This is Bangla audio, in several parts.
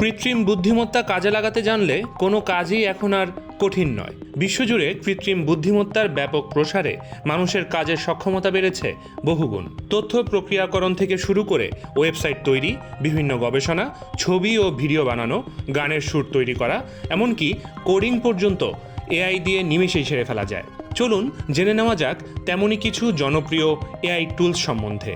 কৃত্রিম বুদ্ধিমত্তা কাজে লাগাতে জানলে কোনো কাজই এখন আর কঠিন নয়। বিশ্বজুড়ে কৃত্রিম বুদ্ধিমত্তার ব্যাপক প্রসারে মানুষের কাজের সক্ষমতা বেড়েছে বহুগুণ। তথ্য প্রক্রিয়াকরণ থেকে শুরু করে ওয়েবসাইট তৈরি, বিভিন্ন গবেষণা, ছবি ও ভিডিও বানানো, গানের সুর তৈরি করা, এমনকি কোডিং পর্যন্ত এআই দিয়ে নিমেষেই সেরে ফেলা যায়। চলুন জেনে নেওয়া যাক তেমনই কিছু জনপ্রিয় এআই টুলস সম্বন্ধে।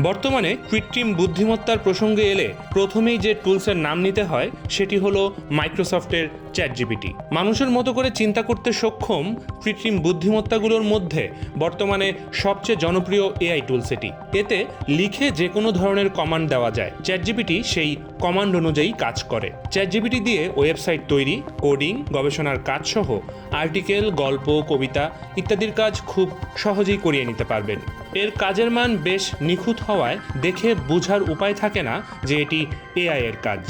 বর্তমানে কৃত্রিম বুদ্ধিমত্তার প্রসঙ্গে এলে প্রথমেই যে টুলসের নাম নিতে হয়, সেটি হলো মাইক্রোসফটের চ্যাট জিপিটি মানুষের মতো করে চিন্তা করতে সক্ষম কৃত্রিম বুদ্ধিমত্তাগুলোর মধ্যে বর্তমানে সবচেয়ে জনপ্রিয় এআই টুলস এটি। এতে লিখে যে কোনো ধরনের কমান্ড দেওয়া যায়। চ্যাট জিপিটি সেই কমান্ড অনুযায়ী কাজ করে। চ্যাট জিপিটি দিয়ে ওয়েবসাইট তৈরি, কোডিং, গবেষণার কাজ সহ আর্টিকেল, গল্প, কবিতা ইত্যাদির কাজ খুব সহজেই করিয়ে নিতে পারবেন। এর কাজের মান বেশ নিখুঁত হওয়ায় দেখে বোঝার উপায় থাকে না যে এটি এআই এর কাজ।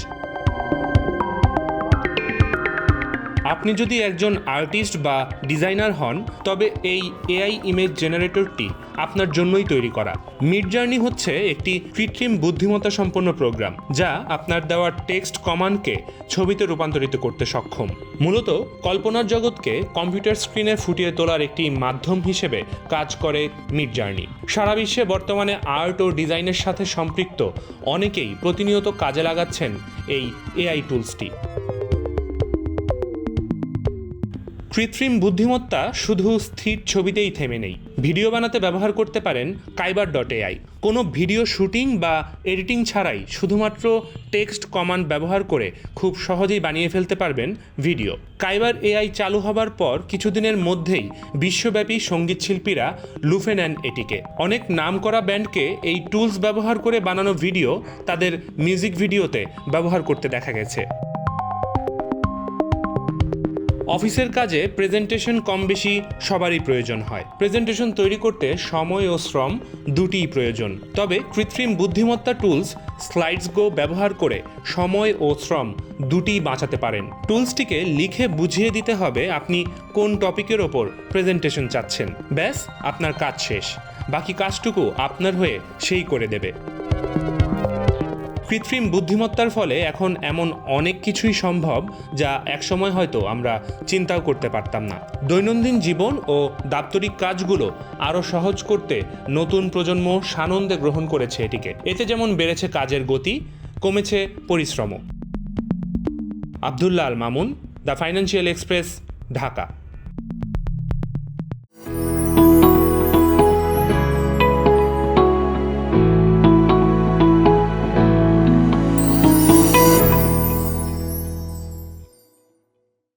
আপনি যদি একজন আর্টিস্ট বা ডিজাইনার হন, তবে এই এআই ইমেজ জেনারেটরটি আপনার জন্যই তৈরি করা। মিড জার্নি হচ্ছে একটি কৃত্রিম বুদ্ধিমত্তা সম্পন্ন প্রোগ্রাম, যা আপনার দেওয়া টেক্সট কমান্ডকে ছবিতে রূপান্তরিত করতে সক্ষম। মূলত কল্পনার জগৎকে কম্পিউটার স্ক্রিনে ফুটিয়ে তোলার একটি মাধ্যম হিসেবে কাজ করে মিড জার্নি। সারা বিশ্বে বর্তমানে আর্ট ও ডিজাইনের সাথে সম্পৃক্ত অনেকেই প্রতিনিয়ত কাজে লাগাচ্ছেন এই এআই টুলসটি। কৃত্রিম বুদ্ধিমত্তা শুধু স্থির ছবিতেই থেমে নেই। ভিডিও বানাতে ব্যবহার করতে পারেন কাইবার ডট এআই কোনো ভিডিও শুটিং বা এডিটিং ছাড়াই শুধুমাত্র টেক্সট কমান্ড ব্যবহার করে খুব সহজেই বানিয়ে ফেলতে পারবেন ভিডিও। কাইবার এআই চালু হবার পর কিছুদিনের মধ্যেই বিশ্বব্যাপী সংগীত শিল্পীরা লুফে নেন এটিকে। অনেক নামকরা ব্যান্ডকে এই টুলস ব্যবহার করে বানানো ভিডিও তাদের মিউজিক ভিডিওতে ব্যবহার করতে দেখা গেছে। অফিসের কাজে প্রেজেন্টেশন কম বেশি সবারই প্রয়োজন হয়। প্রেজেন্টেশন তৈরি করতে সময় ও শ্রম দুটিই প্রয়োজন। তবে কৃত্রিম বুদ্ধিমত্তা টুলস স্লাইডস গো ব্যবহার করে সময় ও শ্রম দুটিই বাঁচাতে পারেন। টুলসটিকে লিখে বুঝিয়ে দিতে হবে আপনি কোন টপিকের ওপর প্রেজেন্টেশন চাচ্ছেন। ব্যাস, আপনার কাজ শেষ। বাকি কাজটুকু আপনার হয়ে সেই করে দেবে। কৃত্রিম বুদ্ধিমত্তার ফলে এখন এমন অনেক কিছুই সম্ভব যা একসময় হয়তো আমরা চিন্তাও করতে পারতাম না। দৈনন্দিন জীবন ও দাপ্তরিক কাজগুলো আরও সহজ করতে নতুন প্রজন্ম সানন্দে গ্রহণ করেছে এটিকে। এতে যেমন বেড়েছে কাজের গতি, কমেছে Abdullah Al Mamun, the Financial Express, Dhaka.